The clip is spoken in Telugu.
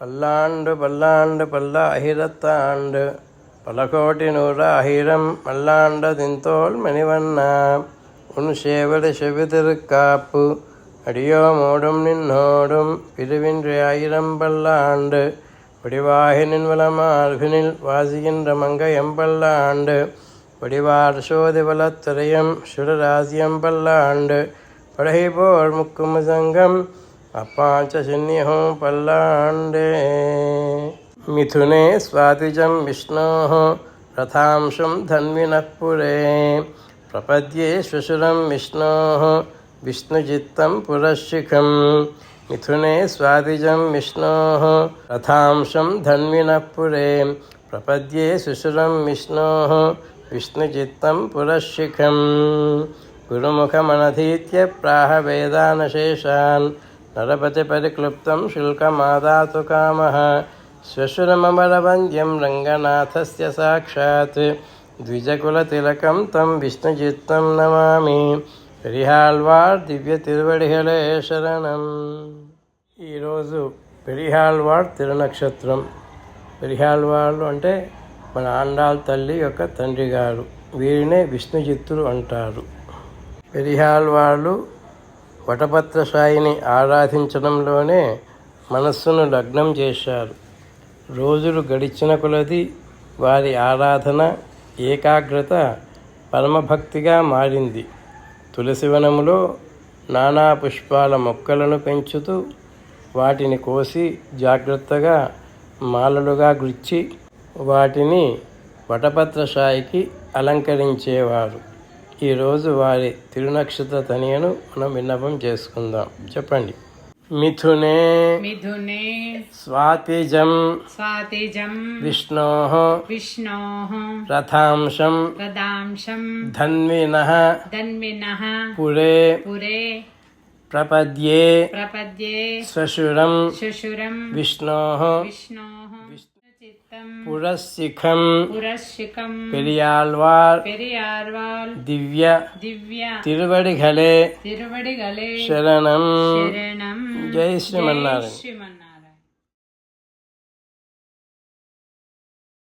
பல்லாண்டு பல்லாண்டு பல்ல அகிரத்தாண்டு பல கோட்டி நூற அகிரம் மல்லாண்டதின்தோல் மணிவண்ணா. உன் சேவடி செவிதிருக்காப்பு. அடியோ மோடும் நின்னோடும் பிரிவின்றி ஆயிரம் பல்லாண்டு. பிடிவாகினின் வளமார்பினில் வாசிக்கின்ற மங்கையம்பல்லாண்டு படிவார் சோதி வளத்துறையம் சுடராசியம்பல்லாண்டு படகை போல் முக்குமுசங்கம் अपाञ्चशून्यः पल्लाण्डे मिथुने स्वातिजं विष्णोः रथांशं धन्विनः पुरे प्रपद्ये श्वशुरं विष्णोः विष्णुजित्तं पुरशिखं मिथुने स्वातिजं विष्णोः रथांशं धन्विनः पुरे प्रपद्ये श्वशुरं विष्णोः विष्णुचित्तं पुरशिखं गुरुमुखमनधीत्य प्राह वेदानशेषान् ప్రాహ వేదానశేషాన్ నరపతి పరిక్లుప్తం శుల్కమాదాతు కామः శ్వశురమమరవంద్యం రంగనాథస్య సాక్షాత్. ద్విజకులతిలకం తం విష్ణుజిత్తం నమామి. పెరిహాల్వార్ దివ్య తిరువడిహలే శరణం. ఈరోజు పెరిహాల్వార్ తిరునక్షత్రం. పెరిహాల్వార్లు అంటే మన ఆండాల్ తల్లి యొక్క తండ్రి గారు. వీరినే విష్ణుజిత్తులు అంటారు. పెరిహాల్వార్లు వటపత్ర సాయిని ఆరాధించడంలోనే మనస్సును లగ్నం చేశారు. రోజులు గడిచిన కొలది వారి ఆరాధన ఏకాగ్రత పరమభక్తిగా మారింది. తులసివనములో నానా పుష్పాల మొక్కలను పెంచుతూ వాటిని కోసి జాగ్రత్తగా మాలలుగా గుచ్చి వాటిని వటపత్ర సాయికి అలంకరించేవారు. ఈరోజు వారి తిరునక్షత్ర తనియను మనం విన్నపం చేసుకుందాం. చెప్పండి. మిథునే మిథునే స్వాతిజం స్వాతిజం విష్ణో విష్ణోः రథాంశం ప్రదాంశం ధన్విన ధన్వినः పురే పురే ప్రపద్యే ప్రపద్యే శ్వశురం శుశురం విష్ణో విష్ణోः உரசிகம் உரசிகம் பெரியாழ்வார். பெரியாழ்வார். திவ்ய. திவ்ய. திருவடிகளே. திருவடிகளே. சரணம். சரணம். ஜெய் ஸ்ரீமன்னாரன்